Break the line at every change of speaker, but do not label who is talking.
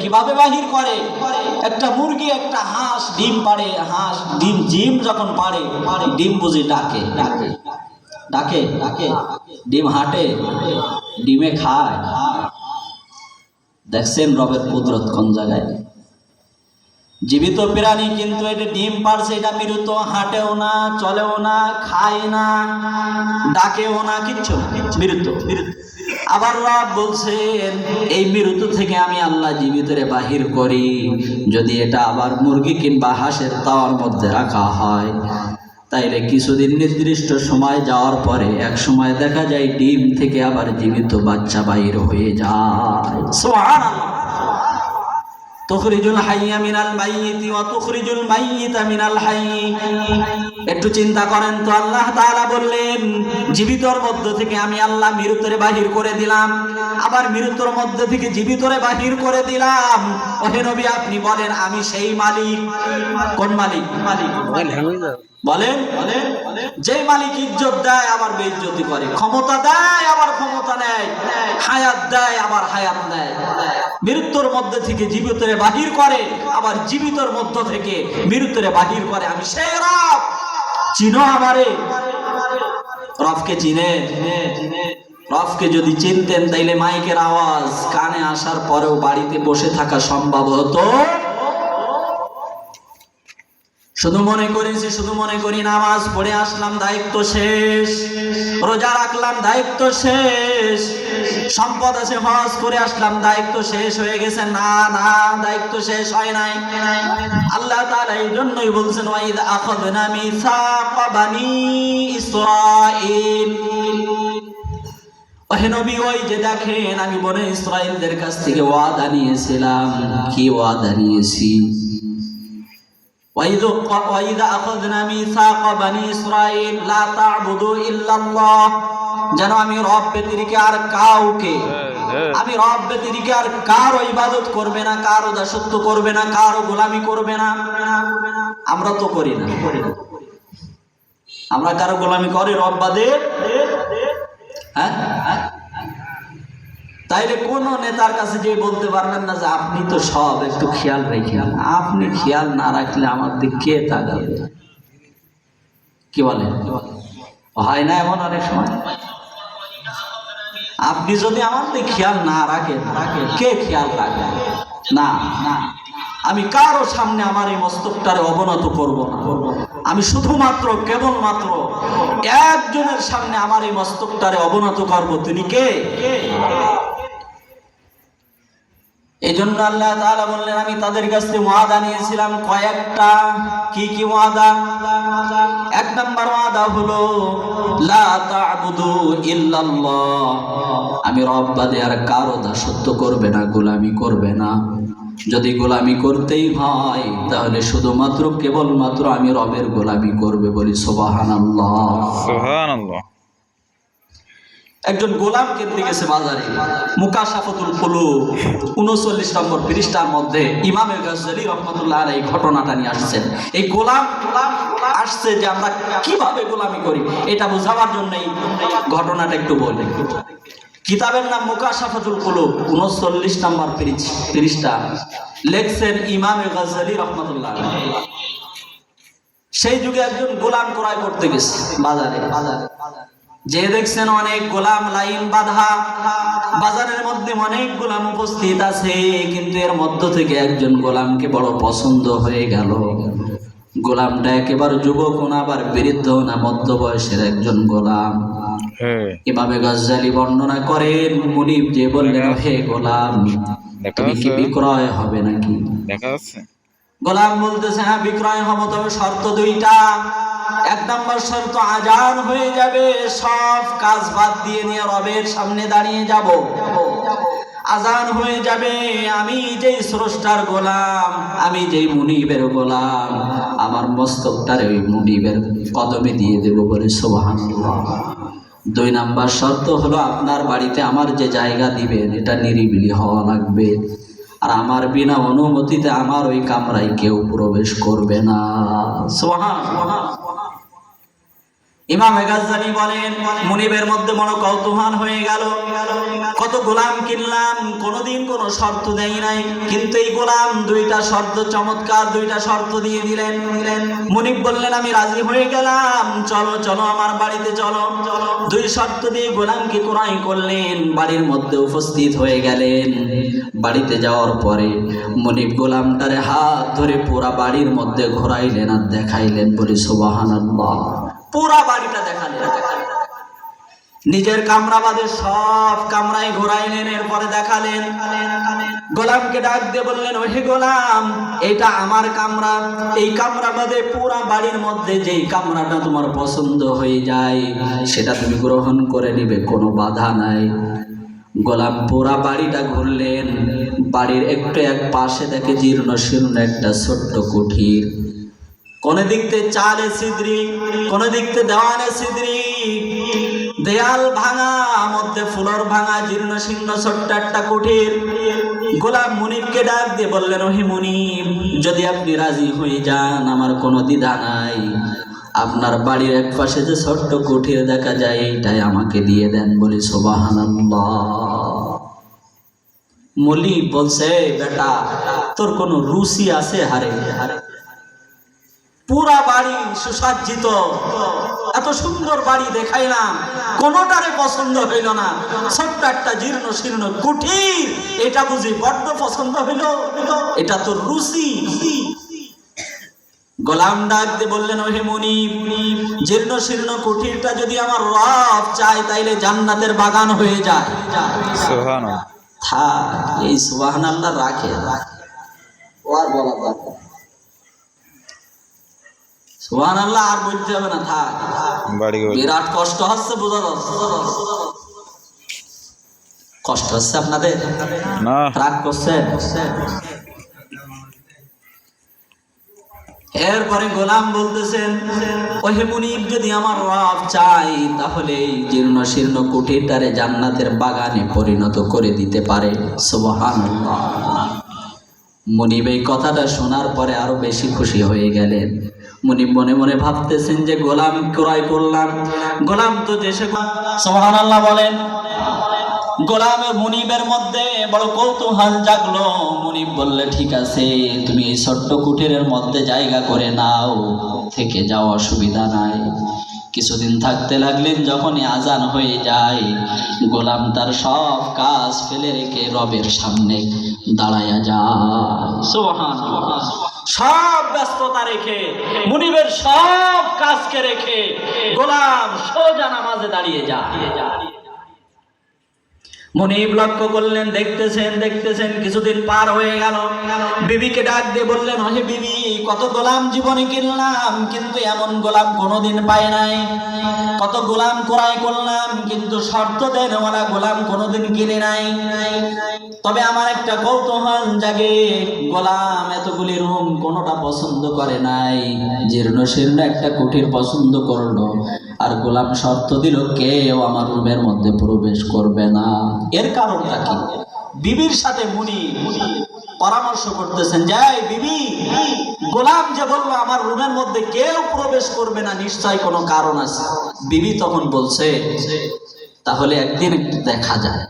কীভাবে বাহির করে? একটা মুরগি, একটা হাঁস, ডিম পাড়ে, হাঁস, ডিম ডিম যখন পাড়ে ডিম বুঝি ডাকে ডাকে। ডাকে? ডাকে? ডিম হাঁটে? ডিমে খায়? দেখছেন রবের কুদরত কোন জায়গায়? জীবিত প্রাণী কিন্তু এটা ডিম পারছে, এটা মৃত, হাঁটেও না, চলেও না, খায় না, ডাকেও না, কিচ্ছু মৃত মৃত। আবার রব বলছেন, এই মৃত্যু থেকে আমি আল্লাহ জীবিতরে বাহির করি। যদি এটা আবার মুরগি কিংবা হাঁসের তাওয়ার মধ্যে রাখা হয় তাইলে কিছুদিন নির্দিষ্ট সময় যাওয়ার পরে এক সময় দেখা যায় ডিম থেকে আবার জীবিত বাচ্চা বাইর হয়ে যায়। তুখরিজুল হাইয়া মিনাল মাইয়িতি ওয়া তুখরিজুল মাইয়িতা মিনাল একটু চিন্তা করেন তো, আল্লাহ তাআলা বললেন, জীবিতর মধ্য থেকে আমি আল্লাহ মৃত্যুরে বাহির করে দিলাম, আবার মৃত্যুর মধ্যে থেকে জীবিতরে বাহির করে দিলাম। ওহে নবী, আপনি বলেন, আমি সেই মালিক। কোন মালিক? মালিক বলেন বলেন, যে মালিক ইজ্জত দেয়, আবার বেইজ্জতি করে। ক্ষমতা দেয়, আবার ক্ষমতা নেয়। হায়াত দেয়, আবার হায়াত নেয়। মৃত্যুর মধ্যে থেকে জীবিতরে বাহির করে, আবার জীবিতর মধ্য থেকে মৃত্যুরে বাহির করে। আমি সেই রফ চিনো আমারে। রফকে চিনে। রফকে যদি চিনতেন, তাইলে মাইকের আওয়াজ কানে আসার পরেও বাড়িতে বসে থাকা সম্ভব হতো। শুধু মনে করেছি শুধু মনে করি নামাজ পড়ে আসলাম, দায়িত্ব শেষ। রোজা রাখলাম, দায়িত্ব শেষ। সম্পদ আছে, হজ করে আসলাম, দায়িত্ব শেষ হয়ে গেছে। না না, দায়িত্ব শেষ হয় নাই। আল্লাহ তাআলা এই জন্যই বলছেন, ওয়াইদ আখাযনা মিসাকা বানি নবী, ওই যে দেখেন, আমি বনে ইসরায়েলদের কাছ থেকে ওয়াদা নিয়েছিলাম। কি ওয়াদা নিয়েছি? وإذ وإذ أخذنا ميثاق بني إسرائيل لا تعبدوا إلا الله যেন আমি রব ব্যতিরিকে আর কাউকে আমি রব ব্যতিরিকে আর কারো ইবাদত করবে না কারো দাসত্ব করবে না কারো গোলামি করবে না আমরা তো করি না আমরা কারো গোলামি করি রব বাদে হ্যাঁ তাইলে কোন নেতার কাছে যে বলতে পারবেন না যে আপনি তো সব, একটু খেয়াল রেখেন আপনি খেয়াল না রাখলে আমার দিক কে তাকাবে? কি বলে? হয় না এমন অনেক সময়? আপনি যদি আমার দিক খেয়াল না রাখেন, কে খেয়াল রাখবে? না না। আমি কারও সামনে আমার এই মস্তকটারে অবনত করব না। আমি শুধুমাত্র, কেবলমাত্র একজনের সামনে আমার এই মস্তকটারে অবনত করব। তিনি কে? এই জন্য আল্লাহ তাআলা বললেন, আমি তাদের কাছ ওয়াদা নিয়েছিলাম কয়েকটা। কি কি ওয়াদা? এক নম্বর ওয়াদা হলো আমি রব বাদে আর কারও দাসত্ব করবে না, গোলামি করবে না। যদি গোলামি করতেই হয়, তাহলে শুধুমাত্র কেবলমাত্র আমি রবের গোলামি করবে বলি, সুবহানাল্লাহ।
সুবহানাল্লাহ।
একজন গোলাম কিনতে গেছে বাজারে, মুকাশাফতুল কুলুব, উনচল্লিশ নম্বর পৃষ্ঠার মধ্যে ইমামে গাজ্জালি রহমতুল্লাহ এই ঘটনাটা নিয়ে আসছেন। এই গোলাম গোলাম আসছে যে আমরা কীভাবে গোলামি করি, এটা বোঝাবার জন্য এই ঘটনাটা একটু বলি। কিতাবের নাম মুকাশাফাতুল কুলুব, উনচল্লিশ নম্বর পৃষ্ঠা, লেখছেন ইমামে গাজ্জালি রহমতুল্লাহ সেই যুগে একজন গোলাম ক্রয় করতে গেছে বাজারে বাজারে বাজারে। যে দেখছেন অনেক গোলাম লাইন বাঁধা বাজারের মধ্যে অনেক গোলাম উপস্থিত আছে কিন্তু এর মধ্য থেকে একজন গোলামকে বড় পছন্দ হয়ে গেল। গোলামটা একেবারে যুবক না আবার বৃদ্ধ না মধ্য বয়সের একজন গোলাম।
হ্যাঁ।
এভাবে গজ্জালি বর্ণনা করেন মুনিব যে বললেন হে গোলাম তুমি কি বিক্রয় হবে নাকি?
দেখা যাচ্ছে।
গোলাম বলতেছে হ্যাঁ বিক্রয় হব তবে শর্ত দুইটা। এক নম্বর শর্ত, আজান হয়ে যাবে, সব কাজ বাদ দিয়ে নিয়ে রবের সামনে দাঁড়িয়ে যাব। আজান হয়ে যাবে, আমি যেই স্রষ্টার গোলাম, আমি যেই মুনিবের গোলাম, আমার মস্তকটারে ওই মুনিবের কদমে দিয়ে দেব বলে সোহানুল্লাহ দুই নাম্বার শর্ত হলো, আপনার বাড়িতে আমার যে জায়গা দিবেন, এটা নিরিবিলি হওয়া লাগবে। আর আমার বিনা অনুমতিতে আমার ওই কামরায় কেউ প্রবেশ করবে না। সোহান ইমাম গাজ্জালি বলেন, মুনিবের মধ্যে বড় কৌতূহল হয়ে গেল। কত গোলাম কিনলাম, কোনোদিন কোনো শর্ত দেয় নাই, কিন্তু এই গোলাম দুইটা শর্ত, চমৎকার দুইটা শর্ত দিয়ে দিলেন। দিলেন মুনিব বললেন, আমি রাজি হয়ে গেলাম, চলো চলো আমার বাড়িতে, চলো। চলো দুই শর্ত দিয়ে গোলামকে কোরআন করলেন, বাড়ির মধ্যে উপস্থিত হয়ে গেলেন। বাড়িতে যাওয়ার পরে মুনিব গোলামটারে হাত ধরে পুরা বাড়ির মধ্যে ঘোরাইলেন আর দেখাইলেন বলে বলি, সুবহানাল্লাহ। পুরা বাড়িটা দেখালেন নিজের কামরা বাদে সব কামরায় ঘোরাইলেন, এরপরে দেখালেন। গোলামকে ডাক দিয়ে বললেন, ওহে গোলাম, এটা আমার কামরা। এই কামরা বাদে পুরা বাড়ির মধ্যে যেই কামরাটা তোমার পছন্দ হয়ে যায়, সেটা তুমি গ্রহণ করে নিবে, কোনো বাধা নাই। গোলাম পুরা বাড়িটা ঘুরলেন, বাড়ির একটু এক পাশে দেখে জীর্ণ শীর্ণ একটা ছোট্ট কুঠির। কোন দিকতে চালে সিদ্রি কোন দিকতে দেওয়ালে সিদ্রি দেয়াল ভাঙা, মধ্যে ফুলর ভাঙা, জীর্ণ শীর্ণ ছোট্ট একটা কুঠির গোলাম মুনিবকে ডাক দিয়ে বললেন, ওহি মুনিব যদি আপনি রাজি হয়ে যান, আমার কোনো দ্বিধা নাই। আপনার বাড়ির এক পাশে যে ছোট্ট কুঠির দেখা যায়, এইটাই আমাকে দিয়ে দেন বলি, সোবাহানাল্লাহ। মলি বলছে, বেটা, তোর কোনো রুচি আছে হারে হারে? পুরা বাড়ি সুসজ্জিত। এত সুন্দর বাড়ি দেখাইলাম কোনোটারে পছন্দ হইল না। ছোট্ট একটা জীর্ণ শীর্ণ কুঠির এটা বুঝি বড্ড পছন্দ হইল। এটা তোর রুচি। গোলাম ডাক দিয়ে বললেন ওহে মনি জীর্ণ শীর্ণ কুঠিরটা যদি আমার রব চায় তাইলে জান্নাতের বাগান হয়ে যায়। থাক এই সুবাহান আল্লাহ রাখে। রাখে ও আর বলা দরকার সুবাহান আল্লাহ আর বলতে হবে না থাক। বিরাট কষ্ট হচ্ছে বোঝা যাচ্ছে। কষ্ট হচ্ছে আপনাদের? রাগ করছেন? এরপরে গোলাম বলতেছেন ওহে মুনিব যদি আমার রব চাই তাহলে এই জীর্ণ শীর্ণ কুটিরটারে জান্নাতের বাগানে পরিণত করে দিতে পারে। সুবহানাল্লাহ। মুনিব এই কথাটা শোনার পরে আরও বেশি খুশি হয়ে গেলেন। মুনিব মনে মনে ভাবতেছেন যে, গোলাম ক্রয় করলাম। গোলাম তো দেশে সুবহানাল্লাহ বলেন। গোলামের মুনিবের মধ্যে বড় কৌতূহল জাগলো। মুনিব বললে, ঠিক আছে, তুমি এই ছোট্ট কুটিরের মধ্যে জায়গা করে নাও। থেকে যাওয়া অসুবিধা নাই। কিছুদিন থাকতে লাগলেন, যখনই আজান হয়ে যায়। গোলাম তার সব কাজ ফেলে রেখে রবের সামনে যায় সুবহানাল্লাহ। সব ব্যস্ততা রেখে মুনিবের সব কাজকে রেখে গোলাম সোজা নামাজে দাঁড়িয়ে যায় মনিব লক্ষ্য করলেন, দেখতেছেন দেখতেছেন, কিছুদিন পার হয়ে গেল। বিবিকে ডাক দিয়ে বললেন হে বিবি, কত গোলাম জীবনে কিনলাম, কিন্তু এমন গোলাম কোনোদিন পাই নাই। কত গোলাম ক্রয় করলাম, কিন্তু শর্ত দেন ওরা গোলাম কোনোদিন কিনে নাই। তবে আমার একটা কৌতূহল জাগে, গোলাম এতগুলি রুম কোনোটা পছন্দ করে নাই। জীর্ণ শীর্ণ একটা কুটির পছন্দ করল, আর গোলাম শর্ত দিল, কেউ আমার রুমের মধ্যে প্রবেশ করবে না। এর কারণটা কি বিবির সাথে মুনি পরামর্শ করতেছেন, যাই বিবি, গোলাম যে বলল আমার রুমের মধ্যে কেউ প্রবেশ করবে না, নিশ্চয় কোনো কারণ আছে। বিবি তখন বলছে, তাহলে একদিন দেখা যায়।